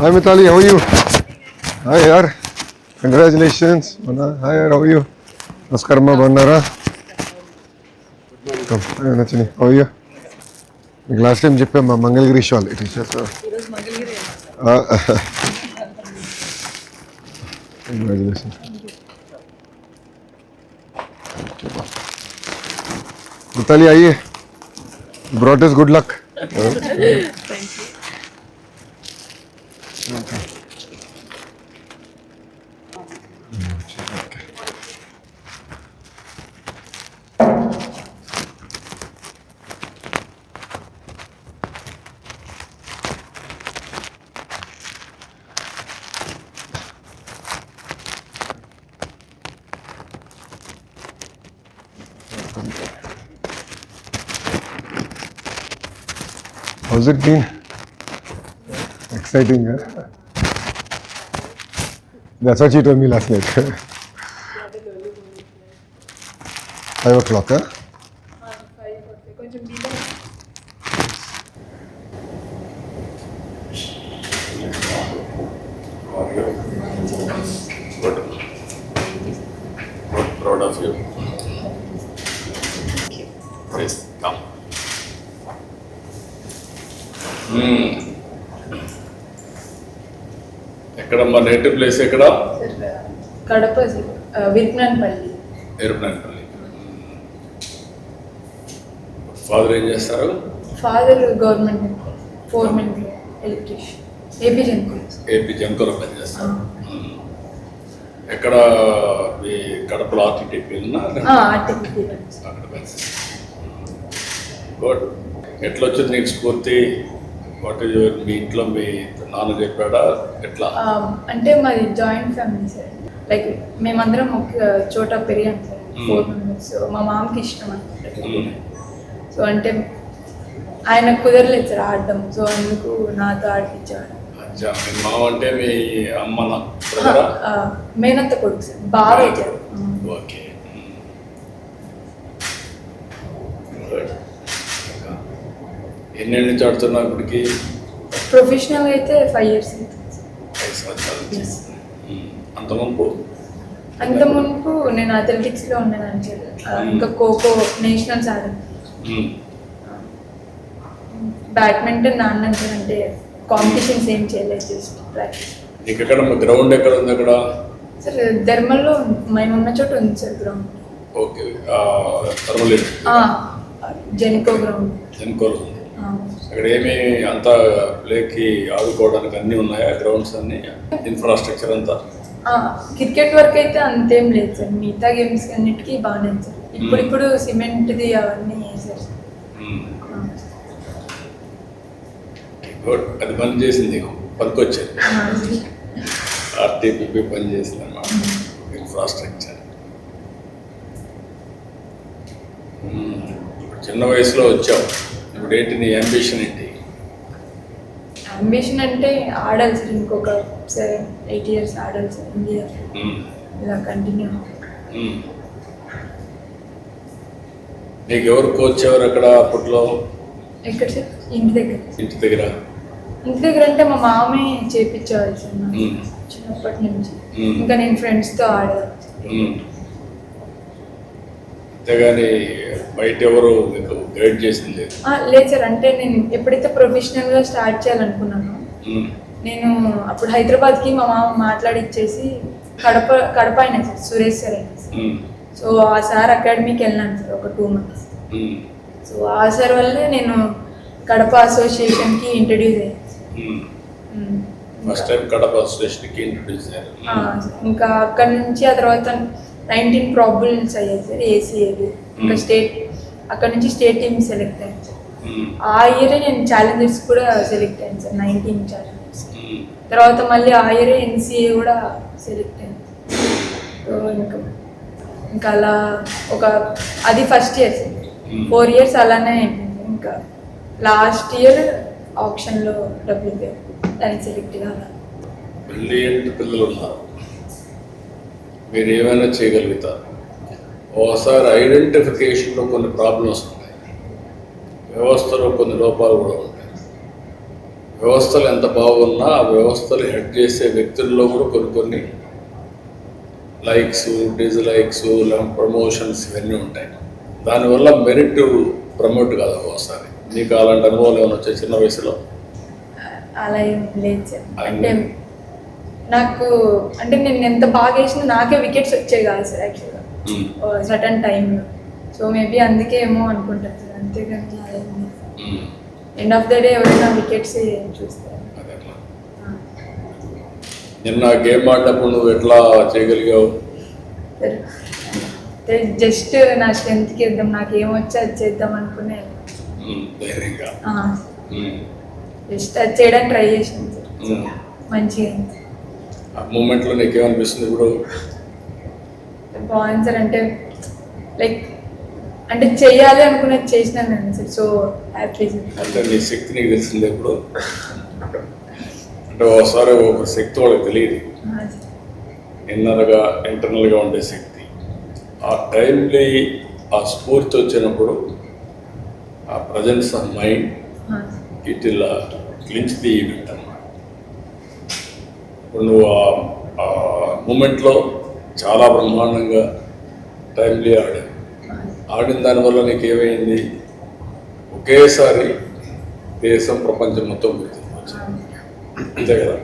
Hi Mitali, how are you? Hi yaar. Congratulations. Hi yaar, how are you? Askarma Bandara. Come, hi Nachini, how are you? Like last time jip pe Mangalgiri shawl. It is just a... Uh, Congratulations. Mithali आइए brought is good luck How's it been? Exciting, huh? That's what she told me last night. Five o'clock, huh? Erupanapalli. Father ఏం చేస్తారు? Father government foreman electrician AP జంకుల్. AP జంకులో పనిచేస్తారు. Hmm. ఎక్కడ మీ కడపలో ఉన్నా article అక్కడ good. ఎట్లా వచ్చింది నీకు స్ఫూర్తి? వాట్ ఈజ్ మీ ఇంట్లో మీ నాన్న చెప్పాడా? ఎట్లా? అంటే మాది జాయింట్ ఫ్యామిలీ సార్ లైక్ మేమందరం ఒక చోట పెరిగాం సార్ ఫోర్ మెంబర్స్ మా మామకి ఇష్టం అనమాట Hmm. సో అంటే ఆయన కుదరలేదు సార్ ఆడడం. సో అందుకు నాతో మామ అంటే మీ అమ్మ మేనత్త కొడుకు సార్ బాగా అవుతారు ఓకే గుడ్ ఎన్ని నుంచి ఆడుతున్నావు ఇప్పటికి? ప్రొఫెషనల్ అయితే ఫైవ్ ఇయర్స్. మ్మ్. అంత ముంపు అంత మునుపు నేను అథ్లెటిక్స్లో ఉన్నాను ఆ, ఇంకా ఖోఖో నేషనల్స్ ఆడాను మ్మ్. బ్యాడ్మింటన్ సార్ అంటే కాంపిటీషన్స్ ఏం చేయలేదు జస్ట్ ప్రాక్టీస్ నీకు ఎక్కడ గ్రౌండ్ ఎక్కడ ఉంది అక్కడ? సార్ ధర్మల్లో మేము ఉన్న చోట ఉంది sir ground okay Genco ground జన్కోలు ఉంది అక్కడ ఏమి అంతా ప్లేకి ఆడుకోవడానికి అన్నీ ఉన్నాయా? గ్రౌండ్స్ అన్ని? ఇన్ఫ్రాస్ట్రక్చర్ అంతా? క్రికెట్ వర్క్ అయితే అంతేం లేదు సార్. మిగతా గేమ్స్ అన్నిటికీ బాగానే సార్. ఇప్పుడు ఇప్పుడు సిమెంట్ది అవన్నీ వేసారు సార్. గుడ్. అది పని చేసింది నీకు. పనికొచ్చేది. ఆ, ఆర్టీపీపీ పని చేసింది అన్నమాట. ఇన్ఫ్రాస్ట్రక్చర్. చిన్న వయసులో వచ్చావు. ఇప్పుడు ఏంటి నీ అంబిషన్ ఏంటి అంబిషన్ అంటే ఆడాలి సార్ ఇంకొక సెవెన్ ఎయిట్ ఇయర్స్ ఆడాలి సార్ ఇండియా. ఇలా కంటిన్యూ మ్మ్. నీకు ఎవరు కోచ్ ఎవరు అక్కడ అప్పట్లో ఎక్కడ సార్ ఇంటి దగ్గర ఇంటి దగ్గర ఇంటి దగ్గర అంటే మా మామే చేపించేవాళ్ళు సార్ నాకు మ్మ్. చిన్నప్పటి నుంచి మ్మ్. ఇంకా నేను ఫ్రెండ్స్తో మ్మ్. అంతేగాని బయట ఎవరు మీకు గైడ్ చేసింది లేదు ఆ, లేదు సార్ అంటే నేను ఎప్పుడైతే ప్రొఫెషనల్గా స్టార్ట్ చేయాలనుకున్నానో. నేను అప్పుడు హైదరాబాద్కి మా మామ మాట్లాడి ఇచ్చేసి కడప కడప అయినా సార్ సురేష్ సార్ అయినా సార్. సో ఆ సార్ అకాడమీకి వెళ్ళాను సార్ ఒక టూ మంత్స్. సో ఆ సార్ వల్లే నేను కడప అసోసియేషన్కి ఇంట్రడ్యూస్ అయ్యాను. ఫస్ట్ టైం కడప అసోసియేషన్కి ఇంట్రొడ్యూస్ అయ్యారు ఇంకా అక్కడ నుంచి ఆ తర్వాత నైన్టీన్ ప్రాబుల్స్ అయ్యాయి సార్ ఏసీఏవి ఇంకా. స్టేట్ అక్కడ నుంచి స్టేట్ టీమ్ సెలెక్ట్ అయ్యాను సార్. ఆ ఇయరే నేను ఛాలెంజర్స్ కూడా సెలెక్ట్ అయ్యాను సార్ నైన్టీన్ ఛాలెంజర్స్. తర్వాత మళ్ళీ ఆ ఇయరే ఎన్సీఏ కూడా సెలెక్ట్ అయ్యాను. ఇంకా ఇంకా అలా ఒక అది first year sir. Four years అలానే అయిపోయింది. ఇంకా లాస్ట్ ఇయర్ ఆప్షన్లో డబ్బులు పే దానికి సెలెక్ట్ కావాలి బ్రిలియంట్ పిల్లలు ఉన్నారు. మీరు ఏమైనా చేయగలుగుతారు? ఓసారి ఐడెంటిఫికేషన్లో కొన్ని ప్రాబ్లమ్స్ ఉంటాయి. వ్యవస్థలో కొన్ని లోపాలు కూడా ఉంటాయి. వ్యవస్థలు ఎంత బాగున్నా ఆ వ్యవస్థలు హెడ్ చేసే వ్యక్తుల్లో కూడా కొన్ని కొన్ని లైక్స్ డిజ్లైక్స్ ప్రమోషన్స్ ఇవన్నీ ఉంటాయి. దానివల్ల మెరిట్ ప్రమోట్ కాదు ఒక్కోసారి నీకు అలాంటి అనుభవాలు ఏమైనా వచ్చాయి చిన్న వయసులో? అలా ఏం లేదు అంటే నాకు అంటే నేను ఎంత బాగా వేసినా నాకే వికెట్స్ వచ్చాయి కాదు సార్ యాక్చువల్గా సటన్ టైంలో సో మేబీ అందుకే ఏమో అనుకుంటాను సార్ అంతేగాని ఎండ్ ఆఫ్ ద డే ఎవరైనా వికెట్స్ చూస్తారు. నిన్న గేమ్ ఆడినప్పుడు నువ్వు ఎట్లా చేయగలిగావు? జస్ట్ నా స్ట్రెంత్కి ఇద్దాం నాకు ఏమొచ్చో అది చేద్దాం అనుకునే ఉమ్, ధైర్యంగా. ఉమ్, జస్ట్ అది చేయడానికి ట్రై చేసాను. మంచిగా. ఆ మూమెంట్లో నీకేమనిపిస్తుంది ఇప్పుడు? బాగుంది సార్ అంటే లైక్ అంటే చెయ్యాలి అనుకున్నది చేసినాను నేను సార్ సో హ్యాపీ అంటే నీ శక్తి నీకు తెలిసిందే ఇప్పుడు? అంటే ఒకసారి ఒక శక్తి వాళ్ళకి తెలియదు. ఇన్నర్గా ఇంటర్నల్గా ఉండే శక్తి. ఆ టైంలీ ఆ స్ఫూర్తి వచ్చినప్పుడు ఆ ప్రజెన్స్ ఆఫ్ మైండ్ ఇట్ ఇలా క్లించ్ అన్నమాట. ఇప్పుడు నువ్వు ఆ మూమెంట్లో చాలా బ్రహ్మాండంగా టైంలీ ఆడావు ఆడిన దానివల్ల నీకు ఏమైంది ఒకేసారి దేశం ప్రపంచం మొత్తం గుర్తించవచ్చు అంతే కదా?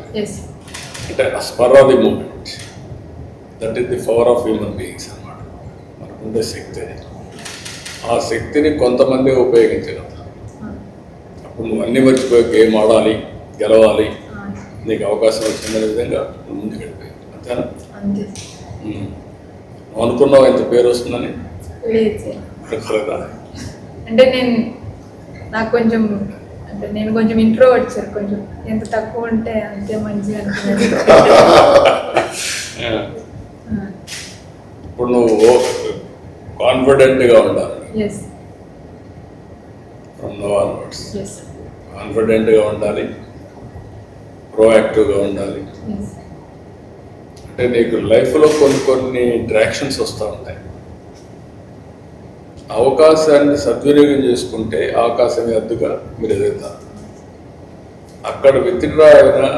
అంటే ఆ spur of the moment. That is the power of human beings అన్నమాట. మనకుండే శక్తి ఆ శక్తిని కొంతమంది ఉపయోగించగలుగుతారు అప్పుడు నువ్వు అన్ని మర్చిపోయి గేమ్ ఆడాలి గెలవాలి. నీకు అవకాశం వచ్చిందనే విధంగా ముందుకు వెళ్ళిపోయావు అంతేనా? అనుకున్నావు ఇంత పేరు వస్తుందని? అంటే నేను నాకు కొంచెం అంటే నేను కొంచెం ఇంట్రోవర్ట్ సార్ కొంచెం ఎంత తక్కువ ఉంటే అంతే మంచిగా. ఇప్పుడు నువ్వు కాన్ఫిడెంట్గా ఉండాలి. కాన్ఫిడెంట్గా ఉండాలి. ప్రోయాక్టివ్గా ఉండాలి. అంటే నీకు లైఫ్లో కొన్ని కొన్ని ఇంట్రాక్షన్స్ వస్తూ ఉంటాయి. అవకాశాన్ని సద్వినియోగం చేసుకుంటే అవకాశం ఎద్దుగా మీరు ఎదుగుతారు. అక్కడ విత్డ్రా అయినా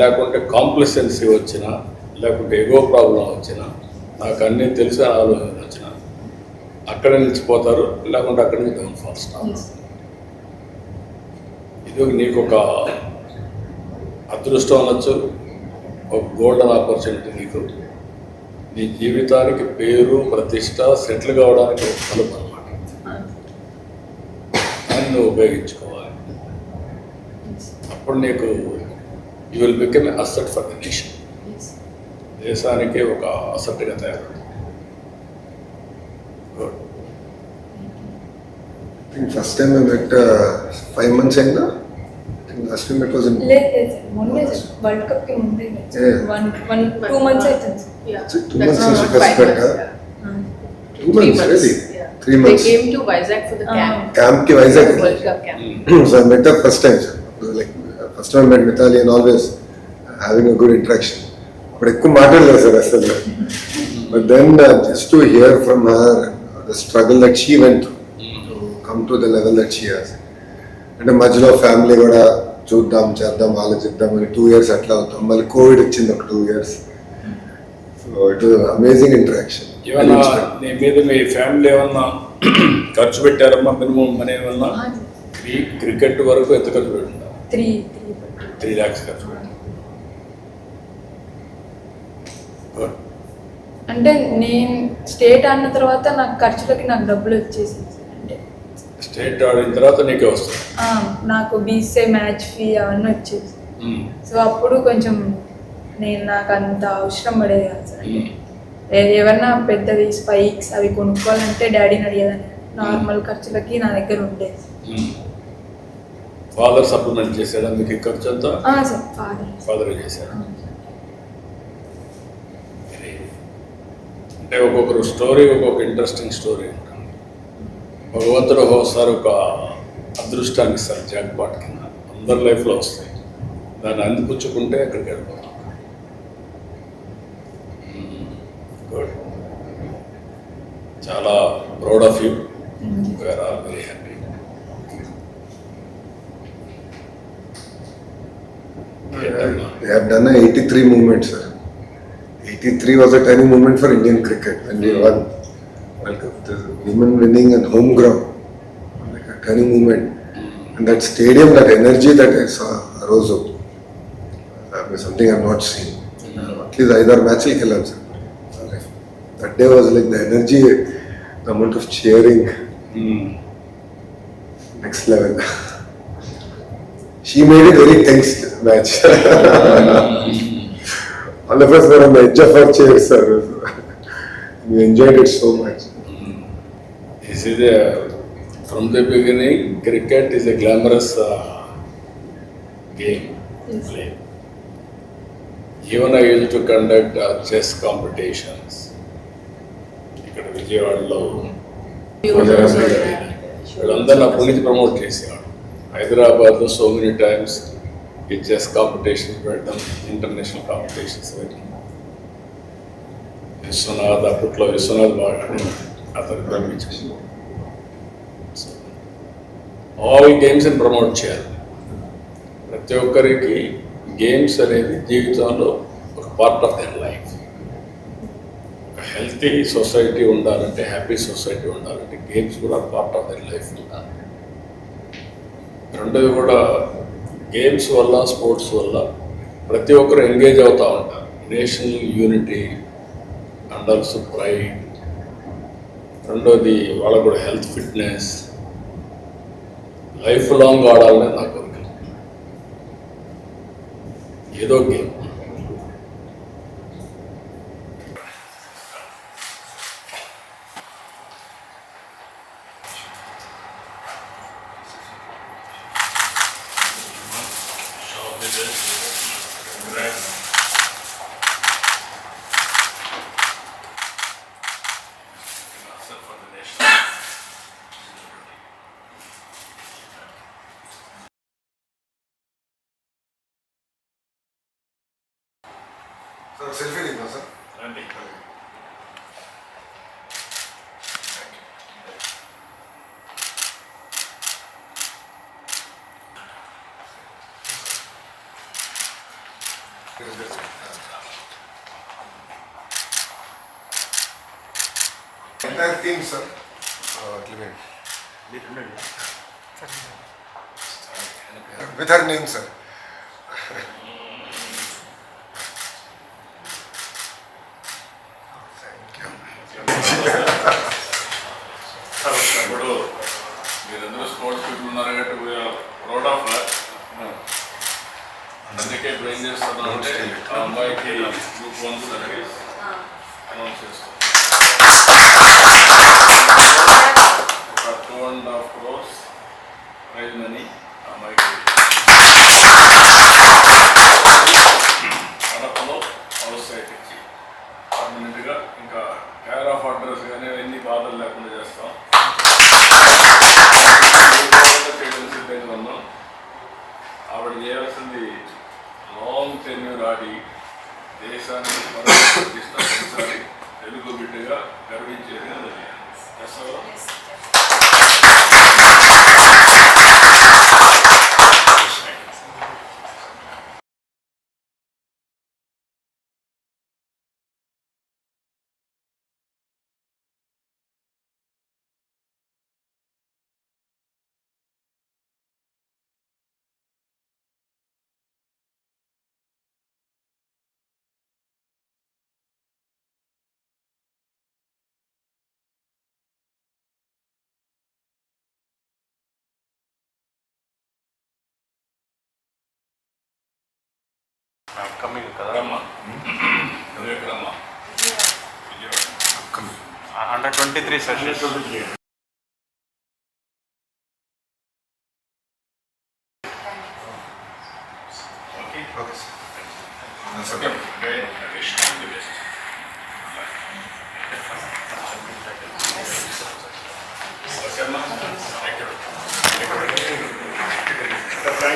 లేకుంటే కాంప్లసెన్సీ వచ్చినా లేకుంటే ఎగో ప్రాబ్లం వచ్చినా నాకు అన్నీ తెలిసిన ఆలోచన వచ్చినా అక్కడ నిలిచిపోతారు లేకుంటే అక్కడి నుంచి డౌన్ ఫాల్ స్టాప్ ఎస్ ఇది నీకు ఒక అదృష్టం అనొచ్చు. ఒక గోల్డెన్ ఆపర్చునిటీ నీకు. నీ జీవితానికి పేరు ప్రతిష్ట సెటిల్ కావడానికి ఒక తలుపు అనమాట దాన్ని నువ్వు ఉపయోగించుకోవాలి. అప్పుడు నీకు you will become asset for the nation దేశానికి ఒక అసెట్గా తయారవుతుంది. First time I five months అయిందా Last time it was in లేదు లేదు సార్ మొన్నే సార్ వరల్డ్ కప్ కి ముందే Yeah. One one two months అవుతుంది sir Yeah. Two That's months not since you five first met, months, huh? yeah. Two Three months really Yeah. Three months They came to Vizag for the Ah. camp. Camp కి Vizag World Cup camp. so I met her first time, sir. Like first time I met Mitali and always having a good interaction. But ఎక్కువ మాట్లాడలేదు sir అసలు but then just to hear from her the struggle that she went to come to the level that she has అంటే మధ్యలో family కూడా చూద్దాం చేద్దాం ఆలోచిద్దాం అని టూ ఇయర్స్ అట్లా అవుతాం. మళ్ళీ కోవిడ్ వచ్చింది ఒక two years so it amazing interaction ఏమన్నా నీ మీద మీ ఫ్యామిలీ ఏమన్నా ఖర్చు పెట్టారమ్మా మినిమం మనీ ఏమన్నా? ఈ క్రికెట్ వరకు ఎంత ఖర్చు పెట్టున్నారు త్రీ త్రీ త్రీ ల్యాక్స్ ఖర్చు. అంటే నేను స్టేట్ ఆడిన తర్వాత నాకు ఖర్చులకి నాకు డబ్బులు వచ్చేసింది. స్టేట్ ఆడిన తర్వాత నీకే వస్తుంది. నాకు బీసీఏ మ్యాచ్ ఫీ అవన్నీ వచ్చేసి మ్మ్. సో అప్పుడు కొంచెం నేను నాకు అంత అవసరం పడేది కాదు సార్. ఏమన్నా పెద్దవి స్పైక్స్ అవి కొనుక్కోవాలంటే డాడీని అడిగేదాన్ని. నార్మల్ ఖర్చులకి నా దగ్గర ఉండేది. ఫాదర్ సప్లిమెంట్ చేశాడా మీకు ఖర్చు అంతా సార్ ఫాదర్ ఫాదర్ చేశాడు అంటే ఒక్కొక్కరు స్టోరీ ఒక్కొక్క ఇంట్రెస్టింగ్ స్టోరీ ఉంటుంది భగవంతుడు ఒకసారి ఒక అదృష్టాన్ని ఇస్తారు జాక్ పాట్ కింద అందరి లైఫ్లో వస్తాయి. దాన్ని అందిపుచ్చుకుంటే అక్కడికి వెళ్ళిపోతాం. గుడ్ చాలా proud of you we're all very happy They have done a 83 movement, sir. 83 was a turning moment for Indian cricket when we won. The women winning and home ground, like a turning moment. And that stadium, that energy that I saw arose up, uh, something I've not seen. Uh, at least either match will sir. That day was like the energy, the amount of cheering, next level. she made it very tense match. All of us were on the edge of our chairs, sir. we enjoyed it so much. This is a, from the beginning, cricket is a glamorous uh, game. Yes. Play. Even I used to conduct uh, chess competitions. ఇక్కడ విజయవాడలో వీళ్ళందరినీ అప్పటి నుంచి promote చేసేవాడు హైదరాబాద్లో so many times ఈ chess competitions పెట్టడం international competitions Viswanath అప్పట్లో విశ్వనాథ్ బాగా. అతను పంపించాడు ఆల్ గేమ్స్ని ప్రమోట్ చేయాలి. ప్రతి ఒక్కరికి గేమ్స్ అనేది జీవితంలో ఒక పార్ట్ ఆఫ్ దర్ లైఫ్ ఒక హెల్తీ సొసైటీ ఉండాలంటే హ్యాపీ సొసైటీ ఉండాలంటే గేమ్స్ కూడా పార్ట్ ఆఫ్ దర్ లైఫ్ ఉండాలి. రెండోది కూడా గేమ్స్ వల్ల స్పోర్ట్స్ వల్ల ప్రతి ఒక్కరు ఎంగేజ్ అవుతూ ఉంటారు. National unity and also pride రెండోది వాళ్ళకు కూడా హెల్త్ ఫిట్నెస్ లైఫ్ లాంగ్ ఆడాలని నా కోరిక ఏదో game Sir, Entire team, sir. Uh, Clement. With her name, sir. Thank you. పర్మనెంట్గా ఇంకా కేర్ ఆఫ్ అడ్రస్ కానీ అవన్నీ బాధలు లేకుండా చేస్తాం. చేయడం సిద్ధంగా ఉన్నాం ఆవిడ చేయాల్సింది లాంగ్ టెన్యూర్ ఆడి దేశాన్ని ప్రతిష్టాపించాలి తెలుగు బిడ్డగా గర్వించేది అది అప్కమింగ్ కదా? Hundred twenty three sessions